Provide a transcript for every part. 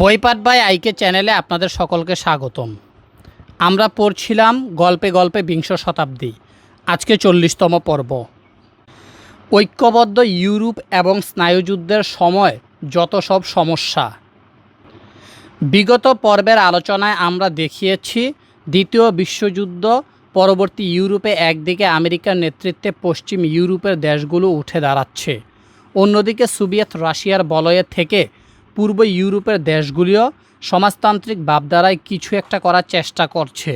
বইপাট by আইকে চ্যানেলে আপনাদের সকলকে স্বাগতম। আমরা পড়ছিলাম গল্পে গল্পে বিংশ শতাব্দী, আজকে চল্লিশতম পর্ব। ঐক্যবদ্ধ ইউরোপ এবং স্নায়ুযুদ্ধের সময় যত সব সমস্যা। বিগত পর্বের আলোচনায় আমরা দেখিয়েছি, দ্বিতীয় বিশ্বযুদ্ধ, পরবর্তী ইউরোপে একদিকে আমেরিকার নেতৃত্বে পশ্চিম ইউরোপের দেশগুলো উঠে দাঁড়াচ্ছে। অন্যদিকে সোভিয়েত রাশিয়ার বলয়ে থেকে পূর্ব ইউরোপের দেশগুলিও সমাজতান্ত্রিক ভাবধারায় কিছু একটা করার চেষ্টা করছে।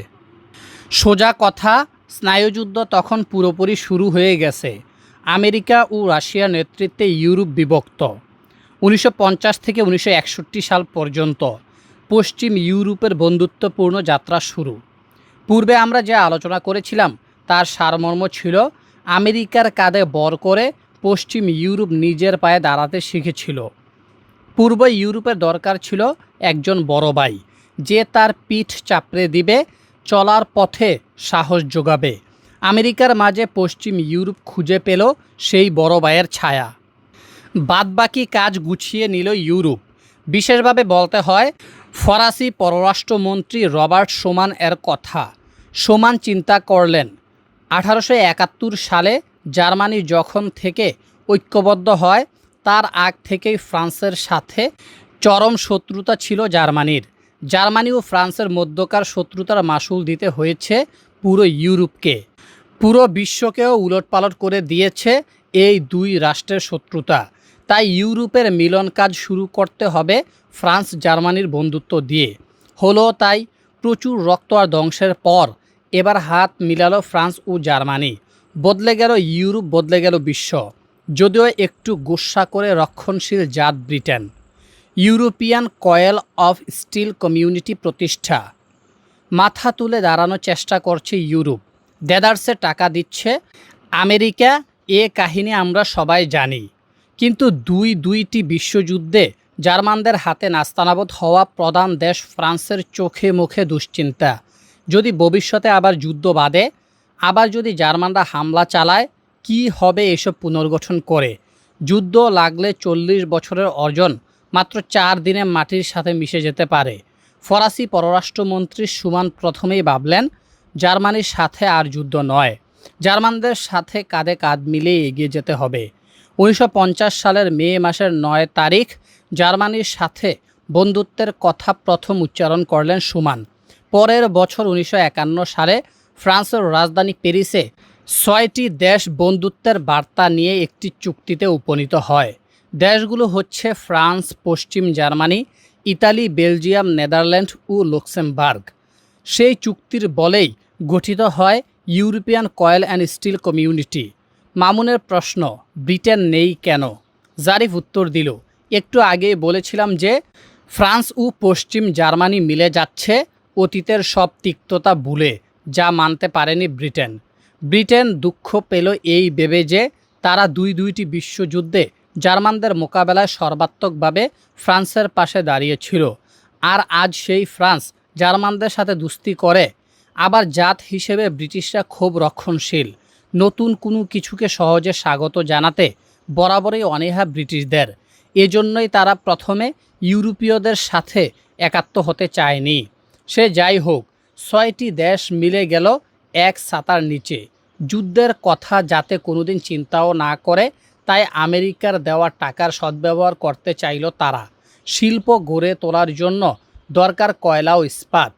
সোজা কথা, স্নায়ুযুদ্ধ তখন পুরোপুরি শুরু হয়ে গেছে। আমেরিকা ও রাশিয়ার নেতৃত্বে ইউরোপ বিভক্ত। উনিশশো পঞ্চাশ থেকে উনিশশো একষট্টি সাল পর্যন্ত পশ্চিম ইউরোপের বন্ধুত্বপূর্ণ যাত্রা শুরু। পূর্বে আমরা যে আলোচনা করেছিলাম, তার সারমর্ম ছিল আমেরিকার কাঁধে বর করে পশ্চিম ইউরোপ নিজের পায়ে দাঁড়াতে শিখেছিল। পূর্ব ইউরোপের দরকার ছিল একজন বড় ভাই, যে তার পিঠ চাপড়ে দিবে, চলার পথে সাহস যোগাবে। আমেরিকার মাঝে পশ্চিম ইউরোপ খুঁজে পেল সেই বড় ভাইয়ের ছায়া। বাদবাকি কাজ গুছিয়ে নিল ইউরোপ। বিশেষভাবে বলতে হয়, ফরাসি পররাষ্ট্রমন্ত্রী রবার্ট সোমান এর কথা। সোমান চিন্তা করলেন, আঠারোশো একাত্তর সালে জার্মানি যখন থেকে ঐক্যবদ্ধ হয় তার আগ থেকেই ফ্রান্সের সাথে চরম শত্রুতা ছিল জার্মানির। জার্মানি ও ফ্রান্সের মধ্যকার শত্রুতার মাসুল দিতে হয়েছে পুরো ইউরোপকে। পুরো বিশ্বকেও উলটপালট করে দিয়েছে এই দুই রাষ্ট্রের শত্রুতা। তাই ইউরোপের মিলন কাজ শুরু করতে হবে ফ্রান্স জার্মানির বন্ধুত্ব দিয়ে। হলো তাই প্রচুর রক্ত আর ধ্বংসের পর এবার হাত মিলালো ফ্রান্স ও জার্মানি। বদলে গেল ইউরোপ, বদলে গেল বিশ্ব। যদিও একটু গুসা করে রক্ষণশীল জাত Britain, European coal of steel community প্রতিষ্ঠা। মাথা তুলে দাঁড়ানোর চেষ্টা করছে ইউরোপ। দেদার্সে টাকা দিচ্ছে, আমেরিকা, এ কাহিনী আমরা সবাই জানি। কিন্তু দুই দুইটি বিশ্বযুদ্ধে জার্মানদের হাতে নাস্তানাবোধ হওয়া প্রধান দেশ ফ্রান্সের চোখে মুখে দুশ্চিন্তা। যদি ভবিষ্যতে আবার যুদ্ধ বাঁধে, আবার যদি জার্মানরা হামলা চালায় কি হবে এসব পুনর্গঠন করে? যুদ্ধ লাগলে চল্লিশ বছরের অর্জন, মাত্র চার দিনে মাটির সাথে মিশে যেতে পারে। ফরাসি পররাষ্ট্রমন্ত্রী সুমান প্রথমেই ভাবলেন, জার্মানির সাথে আর যুদ্ধ নয়, জার্মানদের সাথে কাঁধে কাঁধ মিলিয়ে এগিয়ে যেতে হবে। উনিশশো পঞ্চাশ সালের মে মাসের নয় তারিখ জার্মানির সাথে বন্ধুত্বের কথা প্রথম উচ্চারণ করলেন সুমান। পরের বছর উনিশশো একান্ন সালে ফ্রান্সের রাজধানী প্যারিসে ছয়টি দেশ বন্ধুত্বের বার্তা নিয়ে একটি চুক্তিতে উপনীত হয়। দেশগুলো হচ্ছে ফ্রান্স, পশ্চিম জার্মানি, ইতালি, বেলজিয়াম, নেদারল্যান্ড ও লুক্সেমবার্গ। সেই চুক্তির বলেই গঠিত হয় European coal and steel community. মামুনের প্রশ্ন, ব্রিটেন নেই কেন? জারিফ উত্তর দিল, একটু আগেই বলেছিলাম যে ফ্রান্স ও পশ্চিম জার্মানি মিলে যাচ্ছে, অতীতের সব তিক্ততা ভুলে, যা মানতে পারেনি ব্রিটেন। ব্রিটেন দুঃখ পেল এই ভেবে যে তারা দুই দুইটি বিশ্বযুদ্ধে জার্মানদের মোকাবেলায় সর্বাত্মকভাবে ফ্রান্সের পাশে দাঁড়িয়েছিল। আর আজ সেই ফ্রান্স জার্মানদের সাথে দুস্তি করে। আবার জাত হিসেবে ব্রিটিশরা খুব রক্ষণশীল। নতুন কোনো কিছুকে সহজে স্বাগত জানাতে বরাবরই অনীহা ব্রিটিশদের। এজন্যই তারা প্রথমে ইউরোপীয়দের সাথে একাত্ম হতে চায়নি। সে যাই হোক, ছয়টি দেশ মিলে গেল এক ছাতার নিচে। যুদ্ধের কথা যাতে কোনোদিন চিন্তাও না করে, তাই আমেরিকার দেওয়া টাকার সদ্ব্যবহার করতে চাইল তারা। শিল্প গড়ে তোলার জন্য দরকার কয়লা ও ইস্পাত।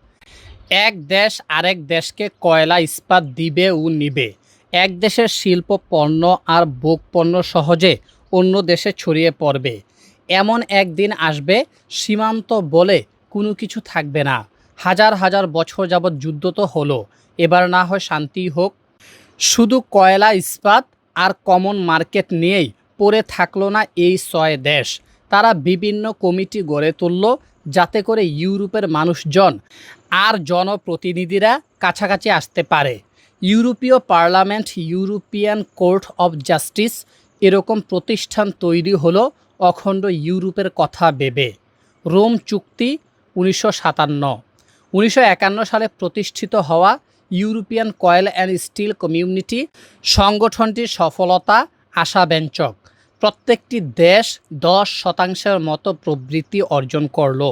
এক দেশ আরেক দেশকে কয়লা, ইস্পাত দিবে ও নিবে। এক দেশের শিল্প পণ্য আর ভোগ পণ্য সহজে অন্য দেশে ছড়িয়ে পড়বে। এমন একদিন আসবে, সীমান্ত বলে কোনো কিছু থাকবে না। হাজার হাজার বছর যাবৎ যুদ্ধ তো হলো। এবার না হয় শান্তি হোক। শুধু কয়লা ইস্পাত আর কমন মার্কেট নিয়েই পড়ে থাকল না এই ছয় দেশ। তারা বিভিন্ন কমিটি গড়ে তুলল যাতে করে ইউরোপের মানুষজন আর জনপ্রতিনিধিরা কাছাকাছি আসতে পারে। ইউরোপীয় parliament, European court of justice এরকম প্রতিষ্ঠান তৈরি হলো অখণ্ড ইউরোপের কথা ভেবে। রোম চুক্তি উনিশশো সাতান্ন। উনিশশো সালে প্রতিষ্ঠিত হওয়া European coal and steel community সংগঠনটির সফলতা আশাব্যঞ্জক। প্রত্যেকটি দেশ দশ শতাংশের মতো প্রবৃত্তি অর্জন করল।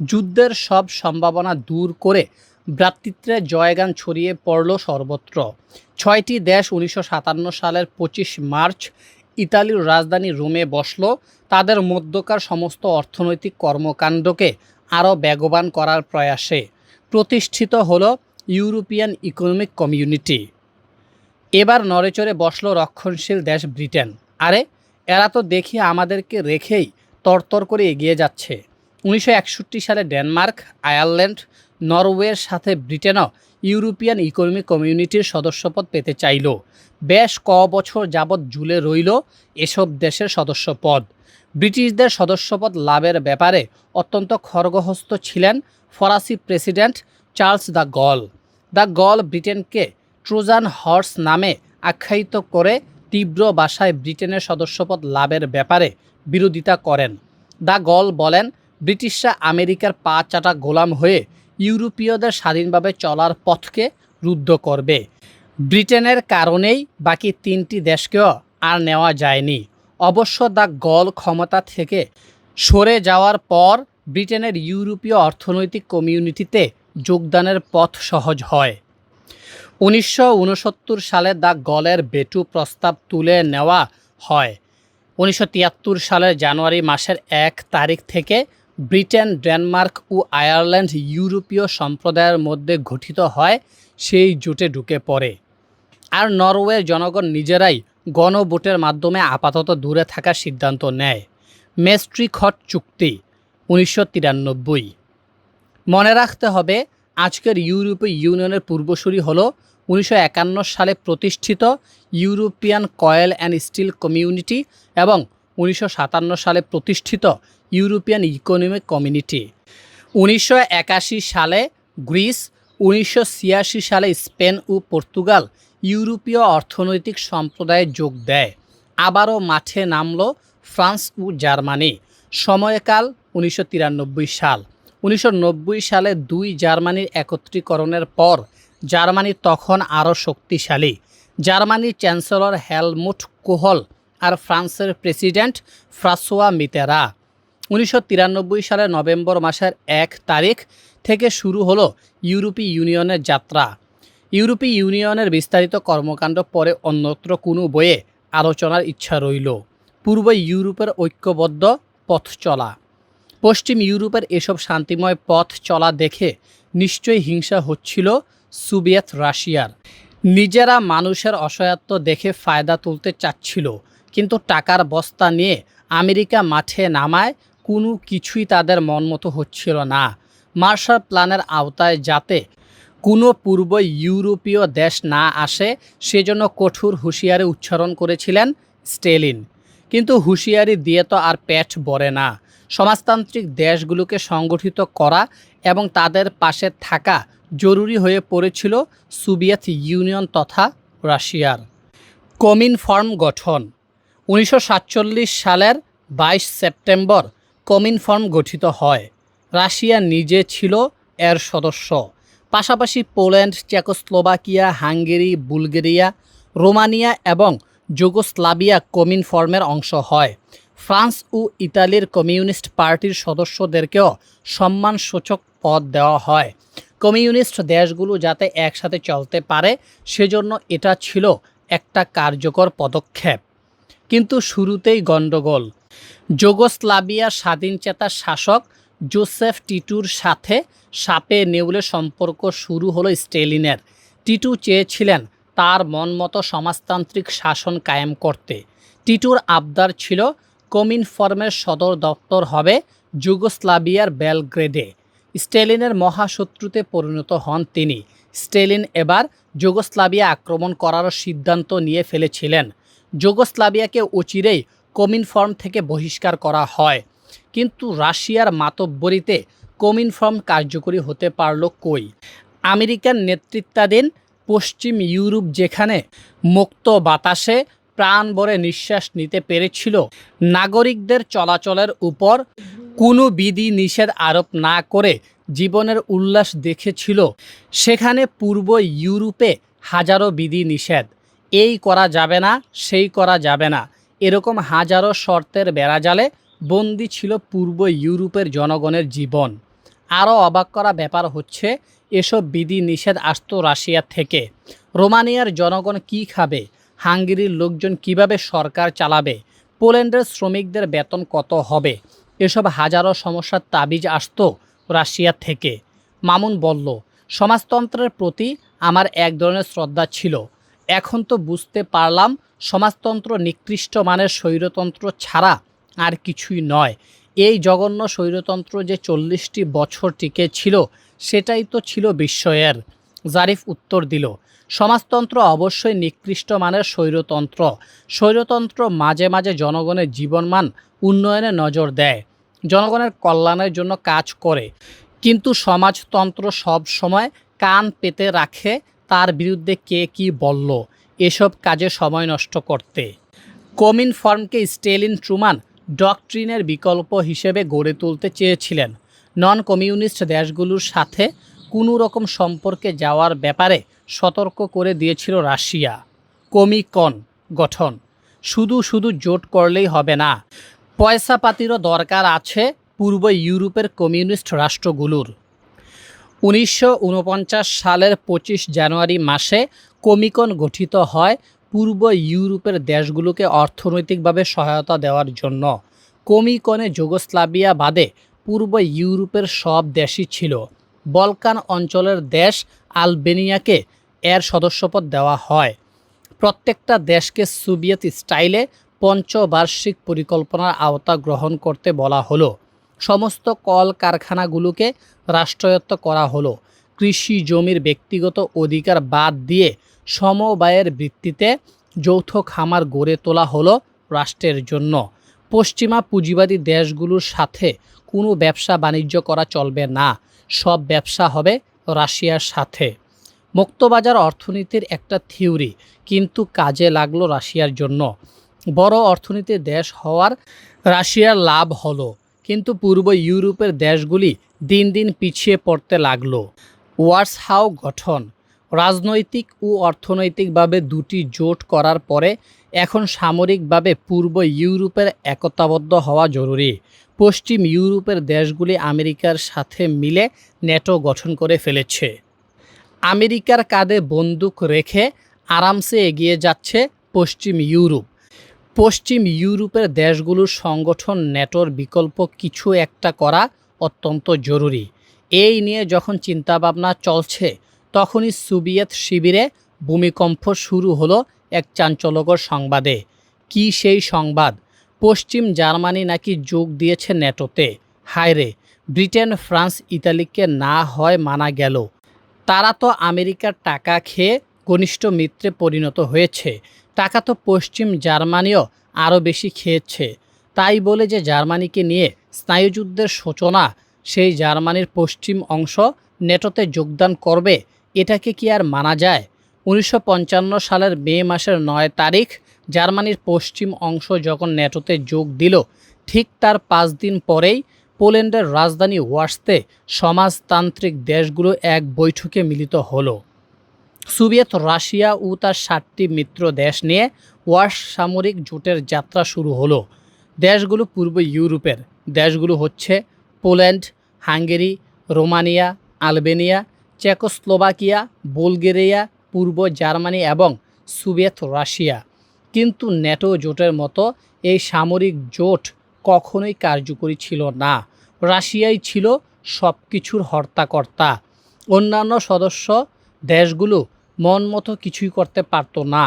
যুদ্ধের সব সম্ভাবনা দূর করে ভ্রাতৃত্বের জয়গান ছড়িয়ে পড়ল সর্বত্র। ছয়টি দেশ উনিশশো সাতান্ন সালের পঁচিশ মার্চ ইতালির রাজধানী রোমে বসল। তাদের মধ্যকার সমস্ত অর্থনৈতিক কর্মকাণ্ডকে আরও বেগবান করার প্রয়াসে প্রতিষ্ঠিত হলো ইউরোপিয়ান ইকোনমিক কমিউনিটি। এবার নড়েচড়ে বসল রক্ষণশীল দেশ ব্রিটেন। আরে, এরা তো দেখি আমাদেরকে রেখেই তরতর করে এগিয়ে যাচ্ছে। উনিশশো একষট্টি সালে ডেনমার্ক, আয়ারল্যান্ড, নরওয়ের সাথে ব্রিটেনও ইউরোপিয়ান ইকোনমিক কমিউনিটির সদস্যপদ পেতে চাইল। বেশ ক বছর যাবৎ জুলে রইল এসব দেশের সদস্যপদ। ব্রিটিশদের সদস্যপদ লাভের ব্যাপারে অত্যন্ত খড়গহস্ত ছিলেন ফরাসি president Charles de Gaulle. De Gaulle ব্রিটেনকে Trojan horse নামে আখ্যায়িত করে তীব্র ভাষায় ব্রিটেনের সদস্যপদ লাভের ব্যাপারে বিরোধিতা করেন। দ্য গল বলেন, ব্রিটিশরা আমেরিকার পা চাটা গোলাম হয়ে ইউরোপীয়দের স্বাধীনভাবে চলার পথকে রুদ্ধ করবে। ব্রিটেনের কারণেই বাকি তিনটি দেশকেও আর নেওয়া যায়নি। অবশ্য দ্য গল ক্ষমতা থেকে সরে যাওয়ার পর ব্রিটেনের ইউরোপীয় অর্থনৈতিক কমিউনিটিতে যোগদানের পথ সহজ হয়। উনিশশো উনসত্তর সালে দ্য গলের বেটু প্রস্তাব তুলে নেওয়া হয়। উনিশশো তিয়াত্তর সালের জানুয়ারি মাসের এক তারিখ থেকে ব্রিটেন, ডেনমার্ক ও আয়ারল্যান্ড ইউরোপীয় সম্প্রদায়ের মধ্যে গঠিত হয়, সেই জোটে ঢুকে পড়ে। আর নরওয়ের জনগণ নিজেরাই গণভোটের মাধ্যমে আপাতত দূরে থাকার সিদ্ধান্ত নেয়। মেস্ট্রিখট চুক্তি, উনিশশো তিরানব্বই। মনে রাখতে হবে, আজকের ইউরোপীয় ইউনিয়নের পূর্বসূরি হল উনিশশো একান্ন সালে প্রতিষ্ঠিত European coal and steel community এবং উনিশশো সাতান্ন সালে প্রতিষ্ঠিত ইউরোপিয়ান ইকোনমিক কমিউনিটি। উনিশশো একাশি সালে গ্রিস, উনিশশো ছিয়াশি সালে স্পেন ও পর্তুগাল ইউরোপীয় অর্থনৈতিক সম্প্রদায়ে যোগ দেয়। আবারও মাঠে নামল ফ্রান্স ও জার্মানি। সময়কাল উনিশশো তিরানব্বই সাল। উনিশশো নব্বই সালে দুই জার্মানির একত্রীকরণের পর জার্মানি তখন আরও শক্তিশালী। জার্মানির চ্যান্সেলর হেলমুট কোহল আর ফ্রান্সের প্রেসিডেন্ট ফ্রাসোয়া মিতেরা। উনিশশো তিরানব্বই সালের নভেম্বর মাসের এক তারিখ থেকে শুরু হলো ইউরোপীয় ইউনিয়নের যাত্রা। ইউরোপীয় ইউনিয়নের বিস্তারিত কর্মকাণ্ড পরে অন্যত্র কোনো বইয়ে আলোচনার ইচ্ছা রইল। পূর্ব ইউরোপের ঐক্যবদ্ধ পথ চলা পশ্চিম ইউরোপের এসব শান্তিময় পথ চলা দেখে নিশ্চয়ই হিংসা হচ্ছিল সোভিয়েত রাশিয়ার। নিজেরা মানুষের অসহায়ত্ব দেখে ফায়দা তুলতে চাচ্ছিল, কিন্তু টাকার বস্তা নিয়ে আমেরিকা মাঠে নামায় কোনো কিছুই তাদের মন মতো হচ্ছিল না। মার্শাল প্ল্যানের আওতায় যাতে কোনো পূর্ব ইউরোপীয় দেশ না আসে, সেজন্য কঠোর হুঁশিয়ারি উচ্চারণ করেছিলেন স্টেলিন। কিন্তু হুঁশিয়ারি দিয়ে তো আর পেট ভরে না। সমাজতান্ত্রিক দেশগুলোকে সংগঠিত করা এবং তাদের পাশে থাকা জরুরি হয়ে পড়েছিল সোভিয়েত ইউনিয়ন তথা রাশিয়ার কমিন ফর্ম গঠন। উনিশশো সাতচল্লিশ সালের বাইশ সেপ্টেম্বর কমিন ফর্ম গঠিত হয়। রাশিয়া নিজে ছিল এর সদস্য। পাশাপাশি Poland, Czechoslovakia, Hungary, Bulgaria, Romania এবং যুগোস্লাভিয়া কমিন ফর্মের অংশ হয়। ফ্রান্স ও ইতালির কমিউনিস্ট পার্টির সদস্যদেরকেও সম্মানসূচক পদ দেওয়া হয়। কমিউনিস্ট দেশগুলো যাতে একসাথে চলতে পারে, সেজন্য এটা ছিল একটা কার্যকর পদক্ষেপ। কিন্তু শুরুতেই গণ্ডগোল। যুগোস্লাভিয়া স্বাধীনচেতা শাসক জোসেফ টিটুর সাথে সাপে নেউলে সম্পর্ক শুরু হলো স্টেলিনের। টিটু চেয়েছিলেন তার মন মতো সমাজতান্ত্রিক শাসন কায়েম করতে। টিটুর আবদার ছিল কমিন ফর্মের সদর দপ্তর হবে যুগোস্লাভিয়ার বেলগ্রেডে। স্টেলিনের মহাশত্রুতে পরিণত হন তিনি। স্টেলিন এবার যুগোস্লাভিয়া আক্রমণ করার সিদ্ধান্ত নিয়ে ফেলেছিলেন। যুগোস্লাভিয়াকে অচিরেই কমিন ফর্ম থেকে বহিষ্কার করা হয়। কিন্তু রাশিয়ার মাতব্বরিতে কমিন ফর্ম কার্যকরী হতে পারল কই? আমেরিকান নেতৃত্বাধীন পশ্চিম ইউরোপ যেখানে মুক্ত বাতাসে প্রাণ ভরে নিঃশ্বাস নিতে পেরেছিল। নাগরিকদের চলাচলের উপর কোনো বিধি নিষেধ আরোপ না করে জীবনের উল্লাস দেখেছিল। সেখানে পূর্ব ইউরোপে হাজারো বিধি নিষেধ। এই করা যাবে না, সেই করা যাবে না। এরকম হাজারো শর্তের বেড়াজালে বন্দি ছিল পূর্ব ইউরোপের জনগণের জীবন। আরও অবাক করা ব্যাপার হচ্ছে, এসব বিধি নিষেধ আসতো রাশিয়া থেকে। রোমানিয়ার জনগণ কি খাবে? হাঙ্গেরির লোকজন কীভাবে সরকার চালাবে? পোল্যান্ডের শ্রমিকদের বেতন কত হবে? এসব হাজারো সমস্যার তাবিজ আসতো রাশিয়া থেকে। মামুন বলল, সমাজতন্ত্রের প্রতি আমার এক ধরনের শ্রদ্ধা ছিল। এখন তো বুঝতে পারলাম সমাজতন্ত্র নিকৃষ্ট মানের স্বৈরতন্ত্র ছাড়া আর কিছুই নয়। এই জঘন্য স্বৈরতন্ত্র যে চল্লিশটি বছর টিকে ছিল, সেটাই তো ছিল বিস্ময়ের। জারিফ উত্তর দিল, সমাজতন্ত্র অবশ্যই নিকৃষ্ট মানের স্বৈরতন্ত্র। স্বৈরতন্ত্র মাঝে মাঝে জনগণের জীবনমান উন্নয়নে নজর দেয়, জনগণের কল্যাণের জন্য কাজ করে। কিন্তু সমাজতন্ত্র সব সময় কান পেতে রাখে, তার বিরুদ্ধে কে কি বলল, এসব কাজে সময় নষ্ট করতে। কমিন ফর্মকে স্টেলিন ট্রুমান ডকট্রিনের বিকল্প হিসেবে গড়ে তুলতে চেয়েছিলেন। নন কমিউনিস্ট দেশগুলোর সাথে কোনো রকম সম্পর্কে যাওয়ার ব্যাপারে সতর্ক করে দিয়েছিল রাশিয়া। কমিকন গঠন। শুধু শুধু জোট করলেই হবে না। পয়সাপাতিরও দরকার আছে পূর্ব ইউরোপের কমিউনিস্ট রাষ্ট্রগুলোর। উনিশশো ঊনপঞ্চাশ সালের পঁচিশ জানুয়ারি মাসে কমিকন গঠিত হয় পূর্ব ইউরোপের দেশগুলোকে অর্থনৈতিকভাবে সহায়তা দেওয়ার জন্য। কমিকনে যুগোস্লাভিয়া বাদে পূর্ব ইউরোপের সব দেশই ছিল। বলকান অঞ্চলের দেশ আলবেনিয়াকে এর সদস্যপদ দেওয়া হয়। প্রত্যেকটা দেশকে সোভিয়েত স্টাইলে পঞ্চবার্ষিক পরিকল্পনার আওতা গ্রহণ করতে বলা হলো। সমস্ত কল কারখানাগুলোকে রাষ্ট্রায়ত্ত করা হলো। কৃষি জমির ব্যক্তিগত অধিকার বাদ দিয়ে সমবায়ের ভিত্তিতে যৌথ খামার গড়ে তোলা হলো রাষ্ট্রের জন্য। পশ্চিমা পুঁজিবাদী দেশগুলোর সাথে কোনো ব্যবসা বাণিজ্য করা চলবে না। সব ব্যবসা হবে রাশিয়ার সাথে। মুক্তবাজার অর্থনীতির একটা থিওরি, কিন্তু কাজে লাগল রাশিয়ার জন্য। বড় অর্থনীতির দেশ হওয়ার রাশিয়ার লাভ হলো, কিন্তু পূর্ব ইউরোপের দেশগুলি দিন দিন পিছিয়ে পড়তে লাগল। ওয়ার্স হাউ গঠন রাজনৈতিক ও অর্থনৈতিকভাবে দুটি জোট করার পরে এখন সামরিকভাবে পূর্ব ইউরোপের একতাবদ্ধ হওয়া জরুরি। পশ্চিম ইউরোপের দেশগুলি আমেরিকার সাথে মিলে ন্যাটো গঠন করে ফেলেছে। আমেরিকার কাঁধে বন্দুক রেখে আরামসে এগিয়ে যাচ্ছে পশ্চিম ইউরোপ। পশ্চিম ইউরোপের দেশগুলোর সংগঠন ন্যাটোর বিকল্প কিছু একটা করা অত্যন্ত জরুরি। এই নিয়ে যখন চিন্তাভাবনা চলছে তখনই সোভিয়েত শিবিরে ভূমিকম্প শুরু হলো এক চাঞ্চল্যকর সংবাদে। কি সেই সংবাদ? পশ্চিম জার্মানি নাকি যোগ দিয়েছে ন্যাটোতে? হায়রে, ব্রিটেন, ফ্রান্স, ইতালিকে না হয় মানা গেল। তারা তো আমেরিকার টাকা খেয়ে ঘনিষ্ঠ মিত্রে পরিণত হয়েছে। টাকা তো পশ্চিম জার্মানিও আরও বেশি খেয়েছে। তাই বলে যে জার্মানিকে নিয়ে স্নায়ুযুদ্ধের সূচনা, সেই জার্মানির পশ্চিম অংশ নেটোতে যোগদান করবে এটাকে কি আর মানা যায়? উনিশশো পঞ্চান্ন সালের মে মাসের নয় তারিখ জার্মানির পশ্চিম অংশ যখন নেটোতে যোগ দিল, ঠিক তার পাঁচ দিন পরেই পোল্যান্ডের রাজধানী ওয়ার্সতে সমাজতান্ত্রিক দেশগুলো এক বৈঠকে মিলিত হলো। সোভিয়েত রাশিয়া ও তার সাতটি মিত্র দেশ নিয়ে ওয়ার্স সামরিক জোটের যাত্রা শুরু হলো। দেশগুলো পূর্ব ইউরোপের, দেশগুলো হচ্ছে Poland, Hungary, Romania, Albania Czechoslovakia, Bulgaria, পূর্ব জার্মানি এবং সোভিয়েত রাশিয়া। কিন্তু ন্যাটো জোটের মতো এই সামরিক জোট কখনোই কার্যকরী ছিল না। রাশিয়াই ছিল সব কিছুর হর্তাকর্তা। অন্যান্য সদস্য দেশগুলো মন মতো কিছুই করতে পারত না।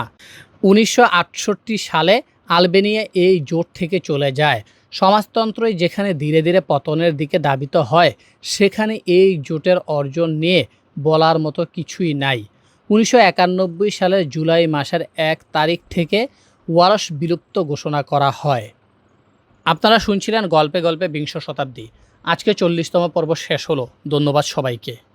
উনিশশো আটষট্টি সালে আলবেনিয়া এই জোট থেকে চলে যায়। সমাজতন্ত্রই যেখানে ধীরে ধীরে পতনের দিকে দাবিত হয়, সেখানে এই জোটের অর্জন নিয়ে বলার মতো কিছুই নাই। উনিশশো একানব্বই সালের জুলাই মাসের এক তারিখ থেকে ওয়ারস বিলুপ্ত ঘোষণা করা হয়। আপনারা শুনছিলেন গল্পে গল্পে বিংশ শতাব্দী। আজকে চল্লিশতম পর্ব শেষ হলো। ধন্যবাদ সবাইকে।